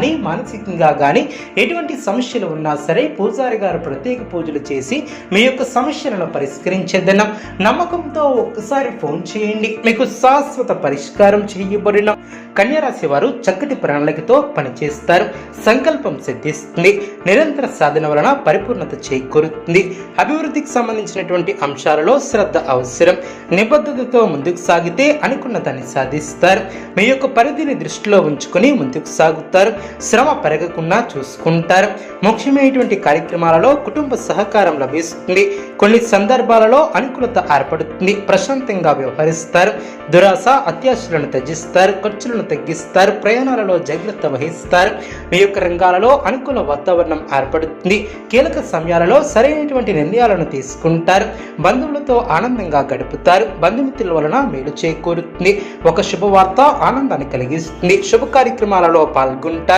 కానీ మానసికంగా కానీ ఎటువంటి సమస్యలు ఉన్నా సరే పూజారి గారు ప్రత్యేక పూజలు చేసి మీ యొక్క సమస్యలను పరిష్కరించేదన్న నమ్మకంతో ఒక్కసారి ఫోన్ చేయండి. మీకు శాశ్వత పరిష్కారం చేయబడిన కన్యారాశి వారు చక్కటి ప్రణాళికతో పనిచేస్తారు. సంకల్పం సిద్ధిస్తుంది. నిరంతర సాధన వలన పరిపూర్ణత చేకూరుతుంది. అభివృద్ధికి సంబంధించినటువంటి అంశాలలో శ్రద్ధ అవసరం. నిబద్ధతతో ముందుకు సాగితే అనుకున్న దాన్ని సాధిస్తారు. మీ యొక్క పరిధిని దృష్టిలో ఉంచుకొని ముందుకు సాగుతారు. శ్రమ పెరగకుండా చూసుకుంటారు. ముఖ్యమైనటువంటి కార్యక్రమాలలో కుటుంబ సహకారం లభిస్తుంది. కొన్ని సందర్భాలలో అనుకూలత ఏర్పడుతుంది. ప్రశాంతంగా వ్యవహరిస్తారు. దురాశ అత్యాశలను తగ్గిస్తారు ఖర్చులను తగ్గిస్తారు. ప్రయాణాలలో జాగ్రత్త వహిస్తారు. మీ యొక్క రంగాలలో అనుకూల వాతావరణం ఏర్పడుతుంది. కీలక సమయాలలో సరైనటువంటి నిర్ణయాలను తీసుకుంటారు. బంధువులతో ఆనందంగా గడుపుతారు. బంధుమిత్రుల వలన మేలు చేకూరుతుంది. ఒక శుభవార్త ఆనందాన్ని కలిగిస్తుంది. శుభ కార్యక్రమాలలో పాల్గొంటారు.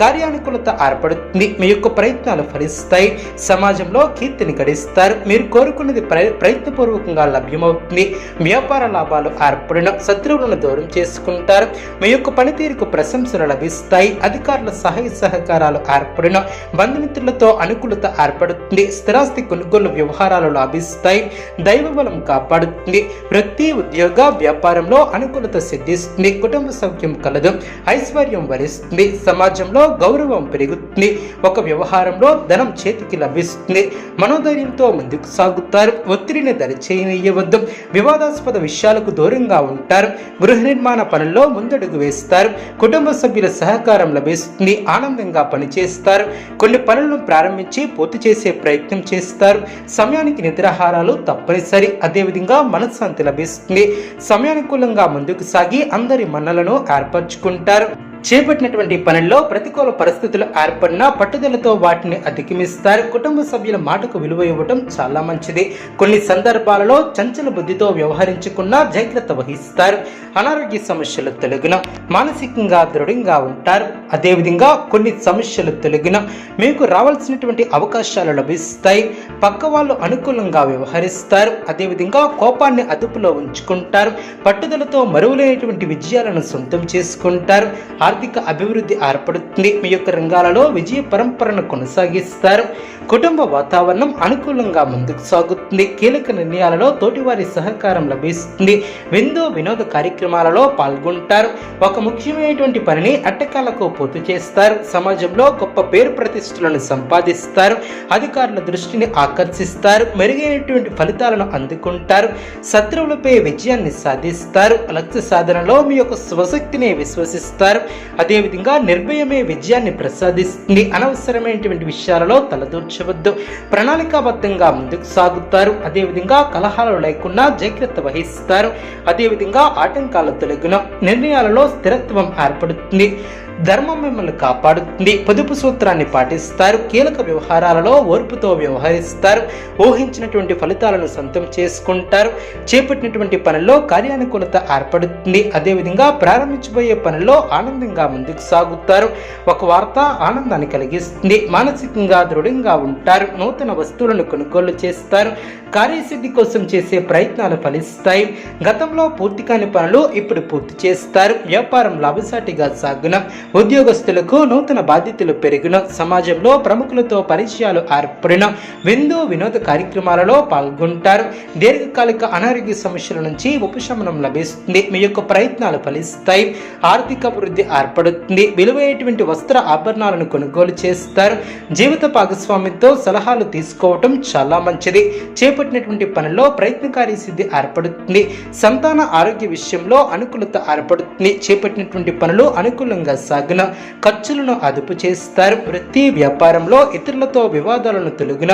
కార్యానుకూలత ఏర్పడుతుంది. మీ యొక్క ప్రయత్నాలు ఫలిస్తాయి. సమాజంలో కీర్తిని గడిస్తారు. మీరు కోరుకున్నది ప్రయత్నపూర్వకంగా లభ్యమవుతుంది. వ్యాపార లాభాలు ఏర్పడిన శత్రువులను దూరం చేసుకుంటారు. మీ యొక్క పనితీరుకు ప్రశంసలు లభిస్తాయి. అధికారుల సహాయ సహకారాలు ఏర్పడిన బంధుమిత్రులతో అనుకూలత ఏర్పడుతుంది. స్థిరాస్తి కొనుగోలు వ్యవహారాలు లాభిస్తాయి. దైవ బలం కాపాడుతుంది. వృత్తి ఉద్యోగ వ్యాపారంలో అనుకూలత సిద్ధిస్తుంది. కుటుంబ సౌఖ్యం కలదు. ఐశ్వర్యం వరిస్తుంది. సమాజంలో గౌరవం పెరుగుతుంది. ఒక వ్యవహారంలో ధనం చేతికి లభిస్తుంది. మనోధైర్యంతో ముందుకు సాగుతారు. ఒత్తిడిని దరిచేయనీయవద్దు వివాదాస్పద విషయాలకు దూరంగా ఉంటారు. గృహ నిర్మాణ పనుల్లో ముందడుగు వేస్తారు. కుటుంబ సభ్యుల సహకారం లభిస్తుంది. ఆనందంగా పనిచేస్తారు. కొన్ని పనులను ప్రారంభించి పూర్తి చేసే ప్రయత్నం చేస్తారు. సమయానికి నిద్రాహారాలు తప్పనిసరి. అదేవిధంగా మనశ్శాంతి లభిస్తుంది. సమయానుకూలంగా ముందుకు సాగి అందరి మన్నలను ఏర్పరచుకుంటారు. చేపట్టినటువంటి పనుల్లో ప్రతికూల పరిస్థితులు ఏర్పడినా పట్టుదలతో వాటిని అధిగమిస్తారు. కుటుంబ సభ్యుల మాటకు విలువ ఇవ్వటం చాలా మంచిది. కొన్ని సందర్భాలలో చంచల బుద్ధితో వ్యవహరించకుండా జాగ్రత్త వహిస్తారు. అనారోగ్య సమస్యలు తొలగిన మానసికంగా దృఢంగా ఉంటారు. అదేవిధంగా కొన్ని సమస్యలు తొలగిన మీకు రావాల్సినటువంటి అవకాశాలు లభిస్తాయి. పక్క వాళ్ళు అనుకూలంగా వ్యవహరిస్తారు. అదేవిధంగా కోపాన్ని అదుపులో ఉంచుకుంటారు. పట్టుదలతో మరువులేనటువంటి విజయాలను సొంతం చేసుకుంటారు. ఆర్థిక అభివృద్ధి ఏర్పడుతుంది. మీ యొక్క రంగాలలో విజయ పరంపరను కొనసాగిస్తారు. కుటుంబ వాతావరణం అనుకూలంగా ముందుకు సాగుతుంది. కీలక నిర్ణయాలలో తోటివారి సహకారం లభిస్తుంది. విందు వినోద కార్యక్రమాలలో పాల్గొంటారు. ఒక ముఖ్యమైనటువంటి పనిని అట్టకాలకు పూర్తి చేస్తారు. సమాజంలో గొప్ప పేరు ప్రతిష్టలను సంపాదిస్తారు. అధికారుల దృష్టిని ఆకర్షిస్తారు. మెరుగైనటువంటి ఫలితాలను అందుకుంటారు. శత్రువులపై విజయాన్ని సాధిస్తారు. లక్ష్య సాధనలో మీ యొక్క స్వశక్తిని విశ్వసిస్తారు. అదేవిధంగా నిర్భయమే విజయాన్ని ప్రసాదిస్తుంది. అనవసరమైనటువంటి విషయాలలో తలదూర్చవద్దు. ప్రణాళికాబద్ధంగా ముందుకు సాగుతారు. అదేవిధంగా కలహాలు లేకుండా జాగ్రత్త వహిస్తారు. అదేవిధంగా ఆటంకాల తొలగిన నిర్ణయాలలో స్థిరత్వం ఏర్పడుతుంది. ధర్మం మిమ్మల్ని కాపాడుతుంది. పొదుపు సూత్రాన్ని పాటిస్తారు. కీలక వ్యవహారాలలో ఓర్పుతో వ్యవహరిస్తారు. ఊహించినటువంటి ఫలితాలను సొంతం చేసుకుంటారు. చేపట్టినటువంటి పనుల్లో కార్యానుకూలత ఏర్పడుతుంది. అదేవిధంగా ప్రారంభించబోయే పనుల్లో ఆనందంగా ముందుకు సాగుతారు. ఒక వార్త ఆనందాన్ని కలిగిస్తుంది. మానసికంగా దృఢంగా ఉంటారు. నూతన వస్తువులను కొనుగోలు చేస్తారు. కార్యసిద్ధి కోసం చేసే ప్రయత్నాలు ఫలిస్తాయి. గతంలో పూర్తి కాని పనులు ఇప్పుడు పూర్తి చేస్తారు. వ్యాపారం లాభసాటిగా సాగునం. ఉద్యోగస్తులకు నూతన బాధ్యతలు పెరిగిన సమాజంలో ప్రముఖులతో పరిచయాలు ఏర్పడిన విందు వినోద కార్యక్రమాలలో పాల్గొంటారు. దీర్ఘకాలిక అనారోగ్య సమస్యల నుంచి ఉపశమనం లభిస్తుంది. మీ యొక్క ప్రయత్నాలు ఫలిస్తాయి. ఆర్థిక అభివృద్ధి ఏర్పడుతుంది. విలువైనటువంటి వస్త్ర ఆభరణాలను కొనుగోలు చేస్తారు. జీవిత భాగస్వామ్యంతో సలహాలు తీసుకోవటం చాలా మంచిది. చేపట్టినటువంటి పనిలో ప్రయత్నకారి సిద్ధి ఏర్పడుతుంది. సంతాన ఆరోగ్య విషయంలో అనుకూలత ఏర్పడుతుంది. చేపట్టినటువంటి పనులు అనుకూలంగా సాగు సాగిన ఖర్చులను అదుపు చేస్తారు. ప్రతి వ్యాపారంలో ఇతరులతో వివాదాలను తొలగిన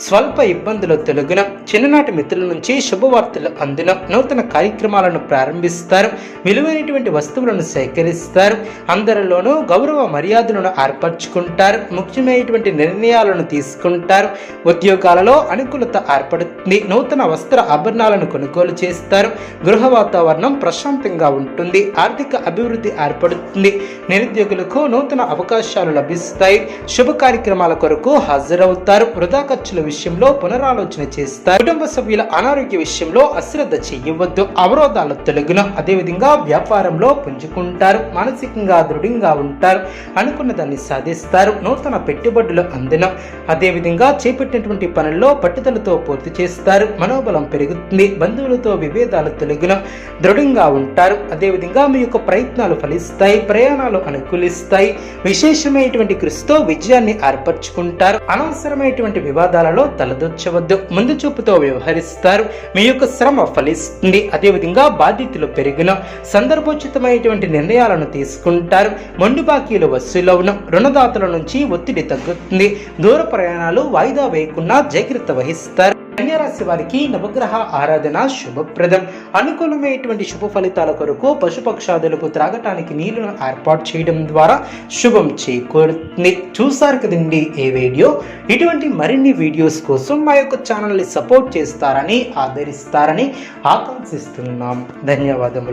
స్వల్ప ఇబ్బందులు తొలగిన చిన్ననాటి మిత్రుల నుంచి శుభవార్తలు అందిన నూతన కార్యక్రమాలను ప్రారంభిస్తారు. విలువైనటువంటి వస్తువులను సేకరిస్తారు. అందరిలోనూ గౌరవ మర్యాదలను ఏర్పరచుకుంటారు. ముఖ్యమైనటువంటి నిర్ణయాలను తీసుకుంటారు. ఉద్యోగాలలో అనుకూలత ఏర్పడుతుంది. నూతన వస్త్ర ఆభరణాలను కొనుగోలు చేస్తారు. గృహ వాతావరణం ప్రశాంతంగా ఉంటుంది. ఆర్థిక అభివృద్ధి ఏర్పడుతుంది. నిరుద్యోగులకు నూతన అవకాశాలు లభిస్తాయి. శుభ కార్యక్రమాల కొరకు హాజరవుతారు. వృధా ఖర్చుల విషయంలో పునరాలోచన చేస్తారు. కుటుంబ సభ్యుల అనారోగ్య విషయంలో అశ్రద్ధ చేయవద్దు. అవరోధాలు తొలగిన అదేవిధంగా వ్యాపారంలో పుంజుకుంటారు. మానసికంగా దృఢంగా ఉంటారు. అనుకున్న దాన్ని సాధిస్తారు. నూతన పెట్టుబడులు అందిన. అదేవిధంగా చేపట్టినటువంటి పనుల్లో పట్టుదలతో పూర్తి చేస్తారు. మనోబలం పెరుగుతుంది. బంధువులతో విభేదాలు తొలగిన దృఢంగా ఉంటారు. అదేవిధంగా మీ యొక్క ప్రయత్నాలు ఫలిస్తాయి. ప్రయాణాలు అనుకూలిస్తాయి. విశేషమైనటువంటి కృషితో విజయాన్ని ఏర్పరచుకుంటారు. అనవసరమైనటువంటి వివాదాలను వివాదాలలో తలదొచ్చవద్దు. ముందు చూపుతో వ్యవహరిస్తారు. మీ యొక్క శ్రమ ఫలిస్తుంది. అదేవిధంగా బాధ్యతలు పెరిగిన సందర్భోచితమైనటువంటి నిర్ణయాలను తీసుకుంటారు. మొండి బాకీలు వసూలు అవును రుణదాతల నుంచి ఒత్తిడి తగ్గుతుంది. దూర ప్రయాణాలు వాయిదా వేయకుండా జాగ్రత్త వహిస్తారు. రాశి వారికి నవగ్రహ ఆరాధన శుభప్రదం. అనుకూలమైనటువంటి శుభ ఫలితాల కొరకు పశుపక్షాదులకు త్రాగటానికి నీళ్ళను ఏర్పాటు చేయడం ద్వారా శుభం చేకూరుతుంది. చూసారు కదండి ఈ వీడియో? ఇటువంటి మరిన్ని వీడియోస్ కోసం మా యొక్క ఛానల్ని సపోర్ట్ చేస్తారని ఆదరిస్తారని ఆకాంక్షిస్తున్నాం. ధన్యవాదములు.